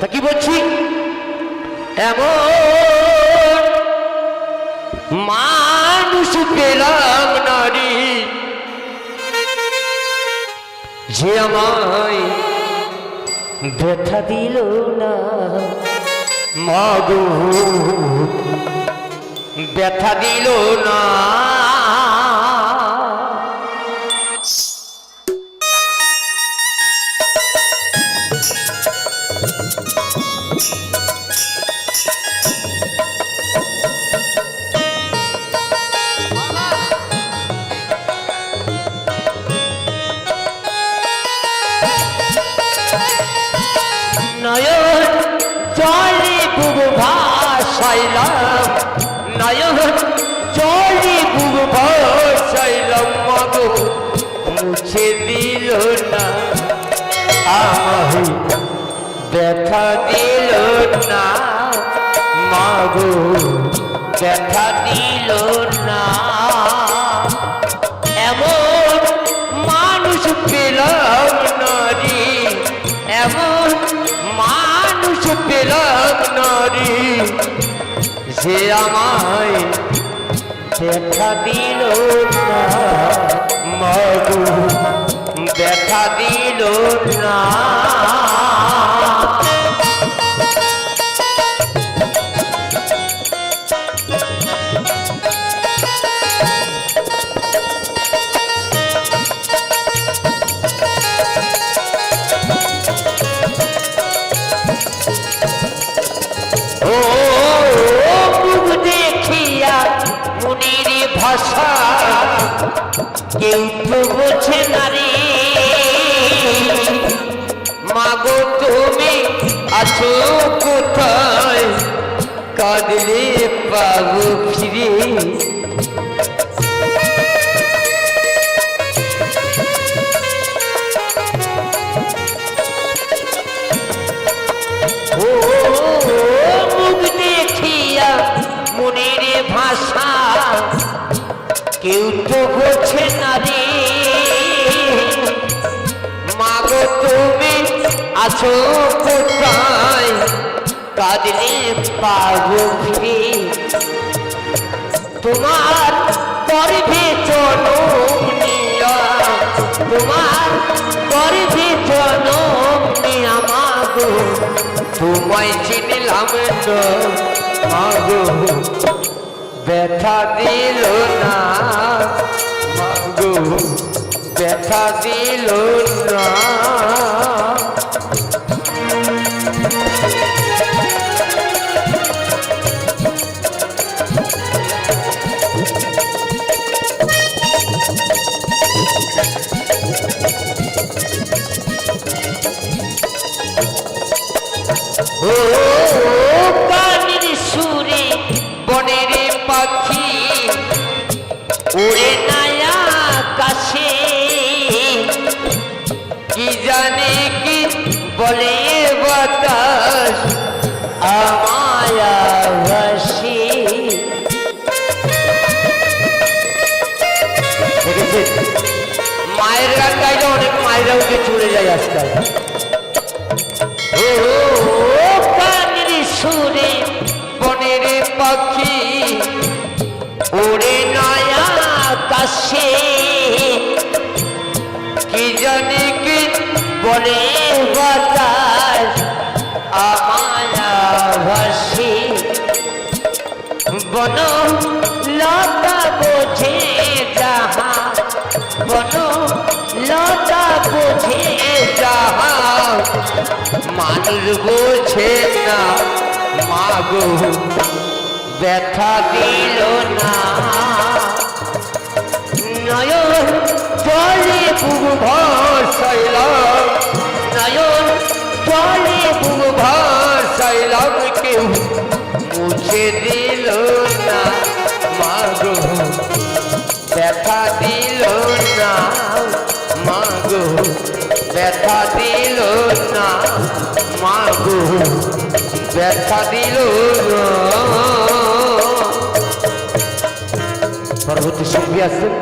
তা কি বলছি? এমন মানুষ পেলাম নারী যে আমায় ব্যথা দিল না। মাগো ব্যথা দিল না। ভাসাইলাম নয়ন জলে বুবু ভাসাইলাম মাগো মুছে দিল না, আমায় ব্যথা দিল মাগো, ব্যথা দিল না। এমন মানুষ পেলাম যে আমায় দেখা দিল মগু দেখা দিল না। বোঝে না রে মাগো তুমি আছো কোথায়? কাঁদলে পাবো ফিরে। কেউ আছো কোথায় কাঁদলে পাবো তোমার গর্ভে জনম তোমার গর্ভে জনম নিয়া মাগো। তোমায় চিনলাম মাগো। ব্যথা দিল না মাগো। ব্যথা দিল না ও কানের সুরে বনের পাখি উড়ে নায়া কাছে কি জানে কি বলে বাতাস আমায়া ভাসি। মায়ের গান গাইলে অনেক মায়েরা উঠে চলে যায় আজকাল। ও। ওরে নয়া কাশে, কি জানে কি বলে বাতাস, আমায়া ভাসি। বন লতা বোঝে যাহা বন লতা বোঝে যাহা। মানুষ বোঝে না মাগো ব্যথা দিল না। নয়ন জলে বুবু ভরসাইলাম নয়ন জলে বুবু ভরসাইলাম কেউ মুছে দিল না। মাগো ব্যথা দিল না। মাগো ব্যথা দিল না। মাগো ব্যথা দিল না। পরবর্তী সঙ্গী আসছেন